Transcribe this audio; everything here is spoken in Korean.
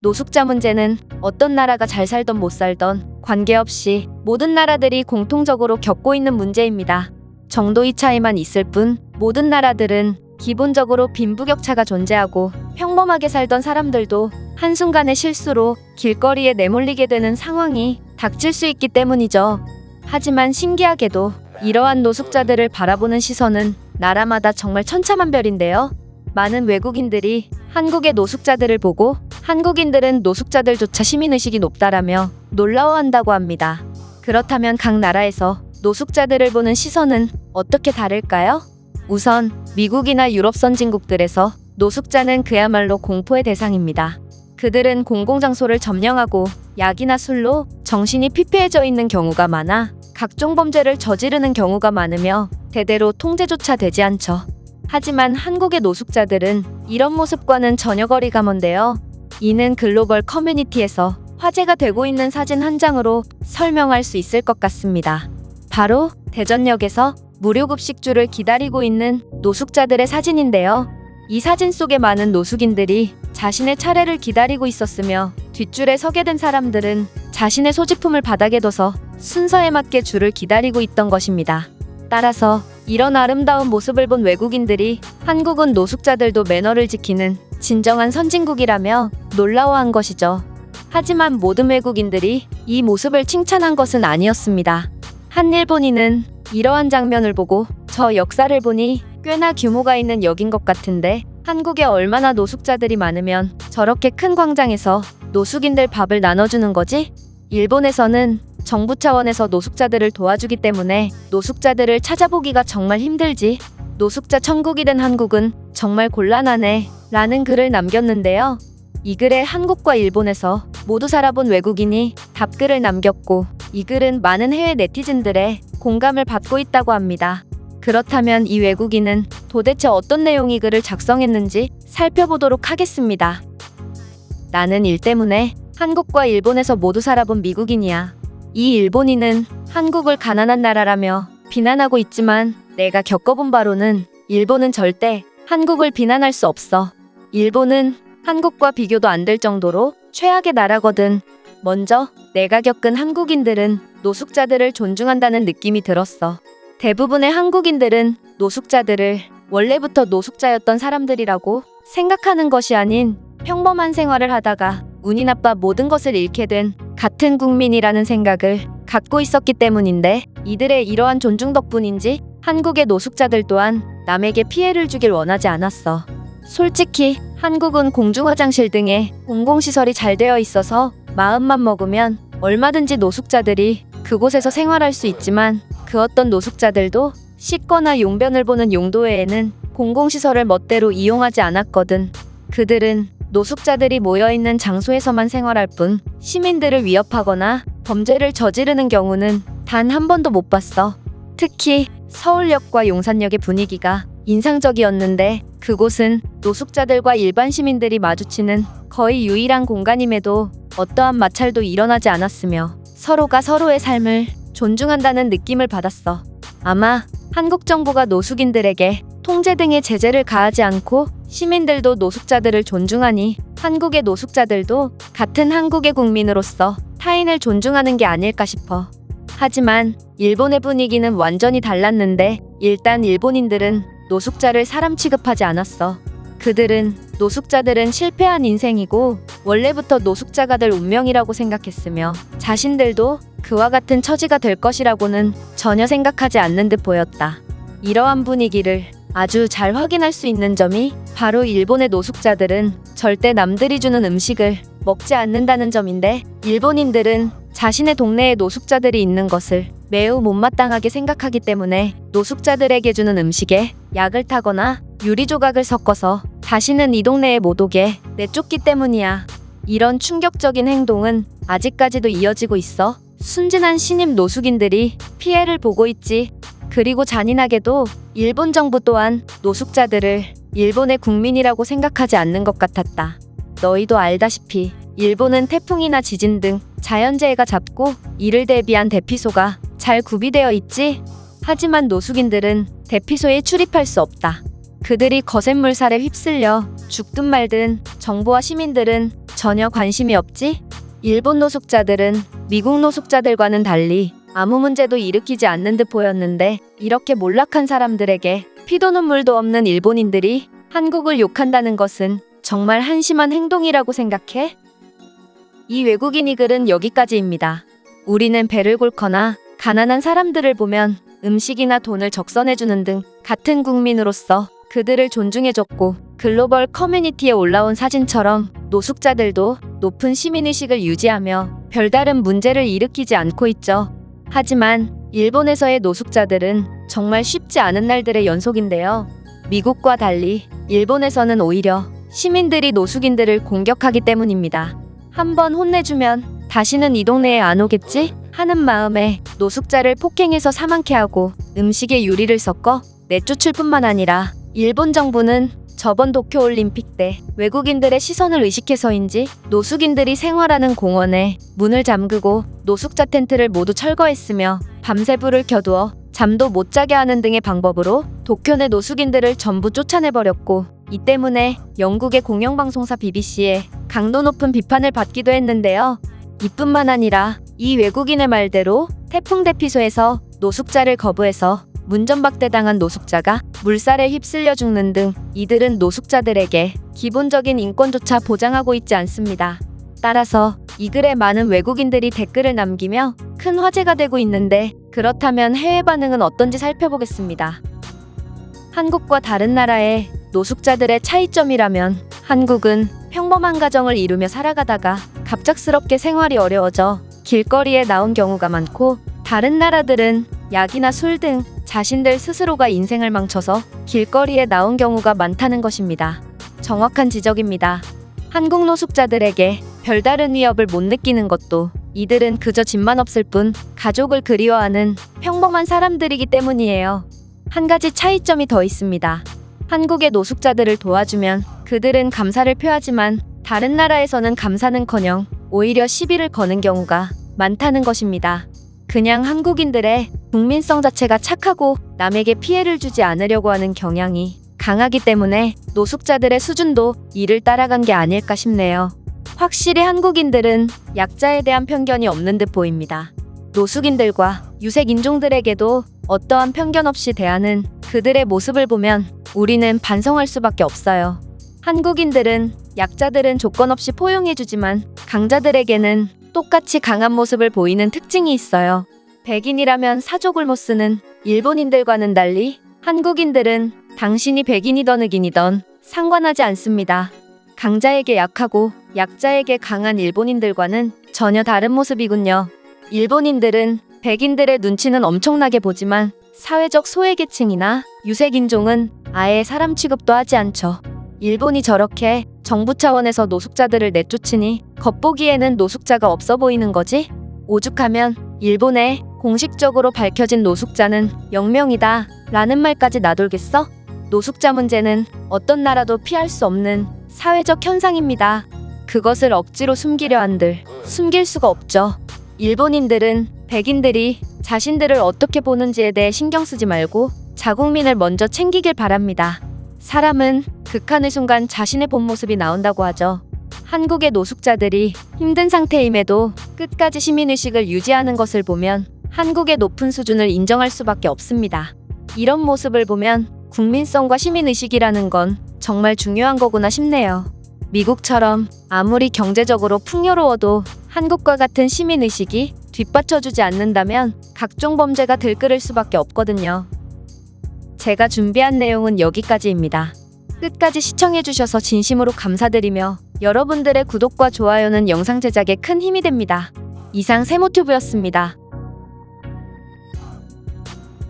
노숙자 문제는 어떤 나라가 잘 살던 못 살던 관계없이 모든 나라들이 공통적으로 겪고 있는 문제입니다. 정도의 차이만 있을 뿐 모든 나라들은 기본적으로 빈부격차가 존재하고 평범하게 살던 사람들도 한순간의 실수로 길거리에 내몰리게 되는 상황이 닥칠 수 있기 때문이죠. 하지만 신기하게도 이러한 노숙자들을 바라보는 시선은 나라마다 정말 천차만별인데요. 많은 외국인들이 한국의 노숙자들을 보고 한국인들은 노숙자들조차 시민의식이 높다라며 놀라워한다고 합니다. 그렇다면 각 나라에서 노숙자들을 보는 시선은 어떻게 다를까요? 우선 미국이나 유럽 선진국들에서 노숙자는 그야말로 공포의 대상입니다. 그들은 공공장소를 점령하고 약이나 술로 정신이 피폐해져 있는 경우가 많아 각종 범죄를 저지르는 경우가 많으며 대대로 통제조차 되지 않죠. 하지만 한국의 노숙자들은 이런 모습과는 전혀 거리가 먼데요. 이는 글로벌 커뮤니티에서 화제가 되고 있는 사진 한 장으로 설명할 수 있을 것 같습니다. 바로 대전역에서 무료급식주를 기다리고 있는 노숙자들의 사진인데요. 이 사진 속에 많은 노숙인들이 자신의 차례를 기다리고 있었으며 뒷줄에 서게 된 사람들은 자신의 소지품을 바닥에 둬서 순서에 맞게 줄을 기다리고 있던 것입니다. 따라서 이런 아름다운 모습을 본 외국인들이 한국은 노숙자들도 매너를 지키는 진정한 선진국이라며 놀라워한 것이죠. 하지만 모든 외국인들이 이 모습을 칭찬한 것은 아니었습니다. 한 일본인은 이러한 장면을 보고 저 역사를 보니 꽤나 규모가 있는 역인 것 같은데 한국에 얼마나 노숙자들이 많으면 저렇게 큰 광장에서 노숙인들 밥을 나눠주는 거지? 일본에서는 정부 차원에서 노숙자들을 도와주기 때문에 노숙자들을 찾아보기가 정말 힘들지. 노숙자 천국이 된 한국은 정말 곤란하네. 라는 글을 남겼는데요. 이 글에 한국과 일본에서 모두 살아본 외국인이 답글을 남겼고 이 글은 많은 해외 네티즌들의 공감을 받고 있다고 합니다. 그렇다면 이 외국인은 도대체 어떤 내용이 글을 작성했는지 살펴보도록 하겠습니다. 나는 일 때문에 한국과 일본에서 모두 살아본 미국인이야. 이 일본인은 한국을 가난한 나라라며 비난하고 있지만 내가 겪어본 바로는 일본은 절대 한국을 비난할 수 없어. 일본은 한국과 비교도 안 될 정도로 최악의 나라거든. 먼저 내가 겪은 한국인들은 노숙자들을 존중한다는 느낌이 들었어. 대부분의 한국인들은 노숙자들을 원래부터 노숙자였던 사람들이라고 생각하는 것이 아닌 평범한 생활을 하다가 운이 나빠 모든 것을 잃게 된 같은 국민이라는 생각을 갖고 있었기 때문인데 이들의 이러한 존중 덕분인지 한국의 노숙자들 또한 남에게 피해를 주길 원하지 않았어. 솔직히 한국은 공중화장실 등의 공공시설이 잘 되어 있어서 마음만 먹으면 얼마든지 노숙자들이 그곳에서 생활할 수 있지만 그 어떤 노숙자들도 씻거나 용변을 보는 용도 외에는 공공시설을 멋대로 이용하지 않았거든. 그들은 노숙자들이 모여있는 장소에서만 생활할 뿐 시민들을 위협하거나 범죄를 저지르는 경우는 단 한 번도 못 봤어. 특히 서울역과 용산역의 분위기가 인상적이었는데 그곳은 노숙자들과 일반 시민들이 마주치는 거의 유일한 공간임에도 어떠한 마찰도 일어나지 않았으며 서로가 서로의 삶을 존중한다는 느낌을 받았어. 아마 한국 정부가 노숙인들에게 통제 등의 제재를 가하지 않고 시민들도 노숙자들을 존중하니 한국의 노숙자들도 같은 한국의 국민으로서 타인을 존중하는 게 아닐까 싶어. 하지만 일본의 분위기는 완전히 달랐는데 일단 일본인들은 노숙자를 사람 취급하지 않았어. 그들은 노숙자들은 실패한 인생이고 원래부터 노숙자가 될 운명이라고 생각했으며 자신들도 그와 같은 처지가 될 것이라고는 전혀 생각하지 않는 듯 보였다. 이러한 분위기를 아주 잘 확인할 수 있는 점이 바로 일본의 노숙자들은 절대 남들이 주는 음식을 먹지 않는다는 점인데 일본인들은 자신의 동네에 노숙자들이 있는 것을 매우 못마땅하게 생각하기 때문에 노숙자들에게 주는 음식에 약을 타거나 유리 조각을 섞어서 다시는 이 동네에 못 오게 내쫓기 때문이야. 이런 충격적인 행동은 아직까지도 이어지고 있어 순진한 신임 노숙인들이 피해를 보고 있지. 그리고 잔인하게도 일본 정부 또한 노숙자들을 일본의 국민이라고 생각하지 않는 것 같았다. 너희도 알다시피 일본은 태풍이나 지진 등 자연재해가 잦고 이를 대비한 대피소가 잘 구비되어 있지. 하지만 노숙인들은 대피소에 출입할 수 없다. 그들이 거센 물살에 휩쓸려 죽든 말든 정부와 시민들은 전혀 관심이 없지? 일본 노숙자들은 미국 노숙자들과는 달리 아무 문제도 일으키지 않는 듯 보였는데 이렇게 몰락한 사람들에게 피도 눈물도 없는 일본인들이 한국을 욕한다는 것은 정말 한심한 행동이라고 생각해? 이 외국인이 글은 여기까지입니다. 우리는 배를 곪거나 가난한 사람들을 보면 음식이나 돈을 적선해주는 등 같은 국민으로서 그들을 존중해줬고 글로벌 커뮤니티에 올라온 사진처럼 노숙자들도 높은 시민의식을 유지하며 별다른 문제를 일으키지 않고 있죠. 하지만 일본에서의 노숙자들은 정말 쉽지 않은 날들의 연속인데요. 미국과 달리 일본에서는 오히려 시민들이 노숙인들을 공격하기 때문입니다. 한번 혼내주면 다시는 이 동네에 안 오겠지? 하는 마음에 노숙자를 폭행해서 사망케 하고 음식에 유리를 섞어 내쫓을 뿐만 아니라 일본 정부는 저번 도쿄올림픽 때 외국인들의 시선을 의식해서인지 노숙인들이 생활하는 공원에 문을 잠그고 노숙자 텐트를 모두 철거했으며 밤새 불을 켜두어 잠도 못 자게 하는 등의 방법으로 도쿄 내 노숙인들을 전부 쫓아내버렸고 이 때문에 영국의 공영방송사 BBC에 강도 높은 비판을 받기도 했는데요. 이뿐만 아니라 이 외국인의 말대로 태풍 대피소에서 노숙자를 거부해서 문전박대당한 노숙자가 물살에 휩쓸려 죽는 등 이들은 노숙자들에게 기본적인 인권조차 보장하고 있지 않습니다. 따라서 이 글에 많은 외국인들이 댓글을 남기며 큰 화제가 되고 있는데 그렇다면 해외 반응은 어떤지 살펴보겠습니다. 한국과 다른 나라의 노숙자들의 차이점이라면 한국은 평범한 가정을 이루며 살아가다가 갑작스럽게 생활이 어려워져 길거리에 나온 경우가 많고 다른 나라들은 약이나 술 등 자신들 스스로가 인생을 망쳐서 길거리에 나온 경우가 많다는 것입니다. 정확한 지적입니다. 한국 노숙자들에게 별다른 위협을 못 느끼는 것도 이들은 그저 집만 없을 뿐 가족을 그리워하는 평범한 사람들이기 때문이에요. 한 가지 차이점이 더 있습니다. 한국의 노숙자들을 도와주면 그들은 감사를 표하지만 다른 나라에서는 감사는커녕 오히려 시비를 거는 경우가 많다는 것입니다. 그냥 한국인들의 국민성 자체가 착하고 남에게 피해를 주지 않으려고 하는 경향이 강하기 때문에 노숙자들의 수준도 이를 따라간 게 아닐까 싶네요. 확실히 한국인들은 약자에 대한 편견이 없는 듯 보입니다. 노숙인들과 유색 인종들에게도 어떠한 편견 없이 대하는 그들의 모습을 보면 우리는 반성할 수밖에 없어요. 한국인들은 약자들은 조건 없이 포용해주지만 강자들에게는 똑같이 강한 모습을 보이는 특징이 있어요. 백인이라면 사족을 못 쓰는 일본인들과는 달리 한국인들은 당신이 백인이던 흑인이던 상관하지 않습니다. 강자에게 약하고 약자에게 강한 일본인들과는 전혀 다른 모습이군요. 일본인들은 백인들의 눈치는 엄청나게 보지만 사회적 소외계층이나 유색인종은 아예 사람 취급도 하지 않죠. 일본이 저렇게 정부 차원에서 노숙자들을 내쫓으니 겉보기에는 노숙자가 없어 보이는 거지? 오죽하면 일본에 공식적으로 밝혀진 노숙자는 0명이다 라는 말까지 나돌겠어? 노숙자 문제는 어떤 나라도 피할 수 없는 사회적 현상입니다. 그것을 억지로 숨기려 한들 숨길 수가 없죠. 일본인들은 백인들이 자신들을 어떻게 보는지에 대해 신경 쓰지 말고 자국민을 먼저 챙기길 바랍니다. 사람은 극한의 순간 자신의 본 모습이 나온다고 하죠. 한국의 노숙자들이 힘든 상태임에도 끝까지 시민의식을 유지하는 것을 보면 한국의 높은 수준을 인정할 수밖에 없습니다. 이런 모습을 보면 국민성과 시민의식이라는 건 정말 중요한 거구나 싶네요. 미국처럼 아무리 경제적으로 풍요로워도 한국과 같은 시민의식이 뒷받쳐주지 않는다면 각종 범죄가 들끓을 수밖에 없거든요. 제가 준비한 내용은 여기까지입니다. 끝까지 시청해주셔서 진심으로 감사드리며 여러분들의 구독과 좋아요는 영상 제작에 큰 힘이 됩니다. 이상 세모튜브였습니다.